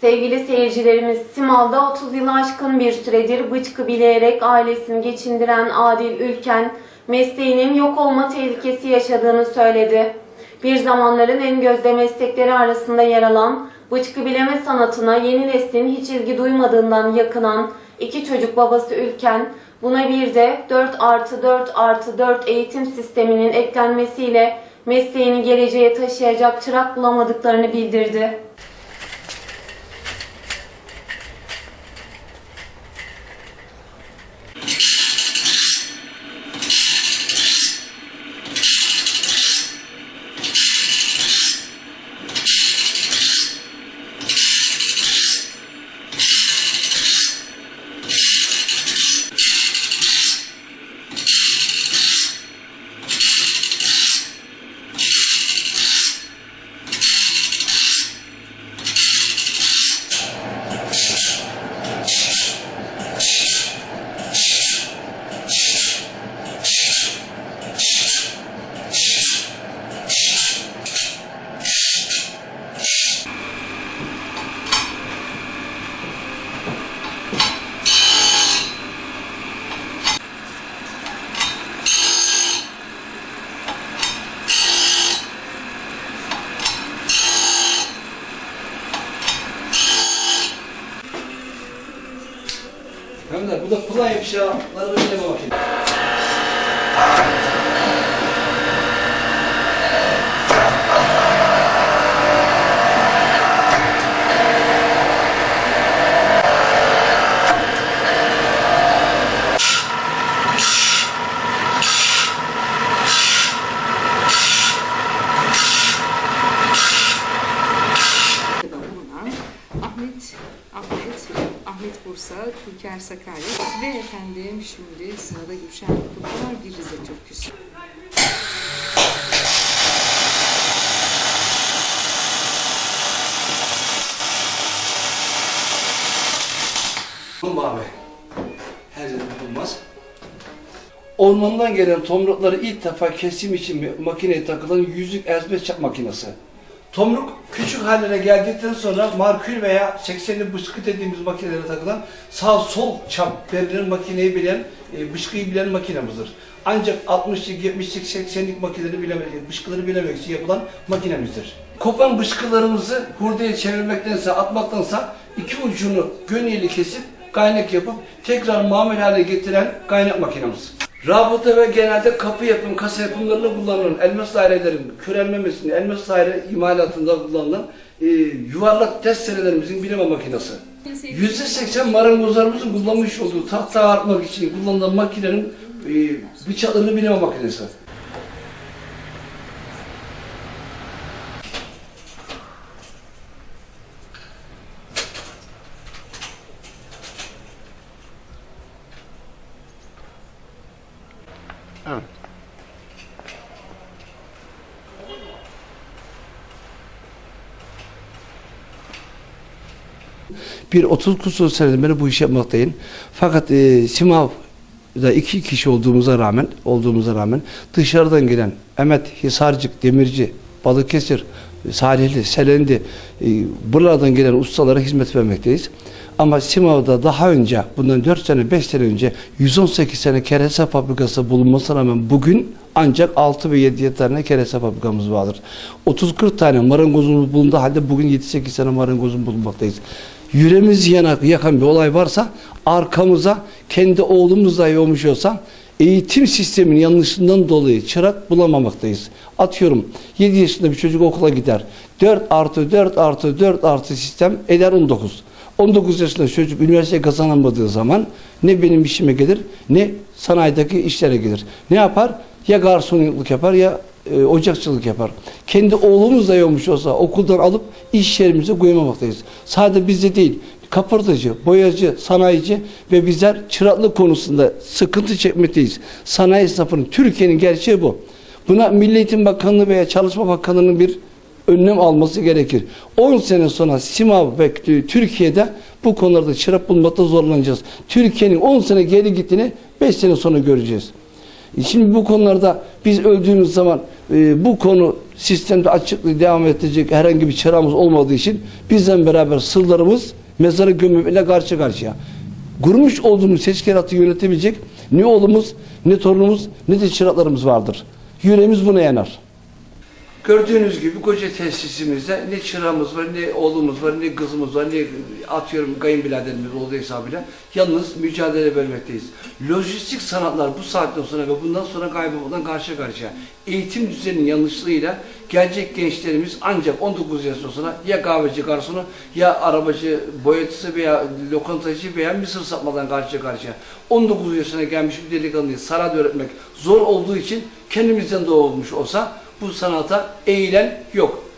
Sevgili seyircilerimiz, Simav'da 30 yılı aşkın bir süredir bıçkı bileyerek ailesini geçindiren Adil Ülken, mesleğinin yok olma tehlikesi yaşadığını söyledi. Bir zamanların en gözde meslekleri arasında yer alan bıçkı bileme sanatına yeni neslin hiç ilgi duymadığından yakınan iki çocuk babası Ülken, buna bir de 4 artı 4 artı 4 eğitim sisteminin eklenmesiyle mesleğini geleceğe taşıyacak çırak bulamadıklarını bildirdi. Hem de bu da yapışaları bileme makine. da Bursa, Türker Sakarya ve efendim şimdi sırada Gülşen Kutlular bir Rize türküsü. Abi. Her yerde bulmaz. Ormandan gelen tomrukları ilk defa kesim için makineye takılan yüzük ezme çap makinesi. Tomruk küçük haline geldikten sonra markül veya 80'li bıçkı dediğimiz makinelere takılan sağ sol çap verilen makineyi bilen, e, bıçkıyı bilen makinemizdir. Ancak 60'lık, 70'lik, 80'lik makineleri bilemek, bıçkıları bilemek için yapılan makinemizdir. Kopan bıçkılarımızı hurdaya çevirmektense, atmaktansa iki ucunu gönyeli kesip kaynak yapıp tekrar mamul hale getiren kaynak makinemiz. Rabıta ve genelde kapı yapım, kasa yapımlarında kullanılan elmas dairelerin körelmemesini, elmas daire imalatında kullanılan e, yuvarlak testerelerimizin bileme makinesi. %80 marangozlarımızın kullanmış olduğu tahta artmak için kullanılan makinenin e, bıçaklarını bileme makinesi. Bir 30 kusur senedir beri bu işi yapmaktayım. Fakat e, Simav'da iki kişi olduğumuza rağmen olduğumuza rağmen dışarıdan gelen Emet, Hisarcık, Demirci, Balıkesir, Salihli, Selendi e, buralardan gelen ustalara hizmet vermekteyiz. Ama Simav'da daha önce bundan 4 sene 5 sene önce 118 sene kerese fabrikası bulunmasına rağmen bugün ancak 6 ve 7 tane kerese fabrikamız vardır. 30-40 tane marangozumuz bulunduğu halde bugün 7-8 tane marangozumuz bulunmaktayız. Yüreğimiz yanak, yakan bir olay varsa arkamıza kendi oğlumuz dahi olmuş olsa eğitim sisteminin yanlışından dolayı çırak bulamamaktayız. Atıyorum 7 yaşında bir çocuk okula gider. 4 artı 4 artı 4 artı sistem eder 19. 19 yaşında çocuk üniversite kazanamadığı zaman ne benim işime gelir ne sanayideki işlere gelir. Ne yapar? Ya garsonluk yapar ya e, ocakçılık yapar. Kendi oğlumuz da olmuş olsa okuldan alıp iş yerimize koymamaktayız. Sadece bizde değil, kapırtıcı, boyacı, sanayici ve bizler çıraklık konusunda sıkıntı çekmekteyiz. Sanayi esnafının, Türkiye'nin gerçeği bu. Buna Milli Eğitim Bakanlığı veya Çalışma Bakanlığı'nın bir önlem alması gerekir. 10 sene sonra Simav ve Türkiye'de bu konularda çırak bulmakta zorlanacağız. Türkiye'nin 10 sene geri gittiğini 5 sene sonra göreceğiz. E Şimdi bu konularda biz öldüğümüz zaman e, bu konu sistemde açıklığı devam ettirecek herhangi bir çırağımız olmadığı için bizden beraber sırlarımız mezara gömüyle karşı karşıya. Kurmuş olduğumuz teşkilatı yönetebilecek ne oğlumuz, ne torunumuz, ne de çıraklarımız vardır. Yüreğimiz buna yanar. Gördüğünüz gibi koca tesisimizde ne çırağımız var, ne oğlumuz var, ne kızımız var, ne atıyorum kayınbiraderimiz olduğu hesabıyla yalnız mücadele vermekteyiz. Lojistik sanatlar bu saatten sonra ve bundan sonra kaybolmadan karşı karşıya. Eğitim düzeninin yanlışlığıyla gelecek gençlerimiz ancak 19 yaş sonra ya kahveci garsonu ya arabacı, boyacısı veya lokantacı veya mısır satmadan karşı karşıya. 19 yaşına gelmiş bir delikanlıyı sanat öğretmek zor olduğu için kendimizden doğmuş olsa bu sanata eğilen yok.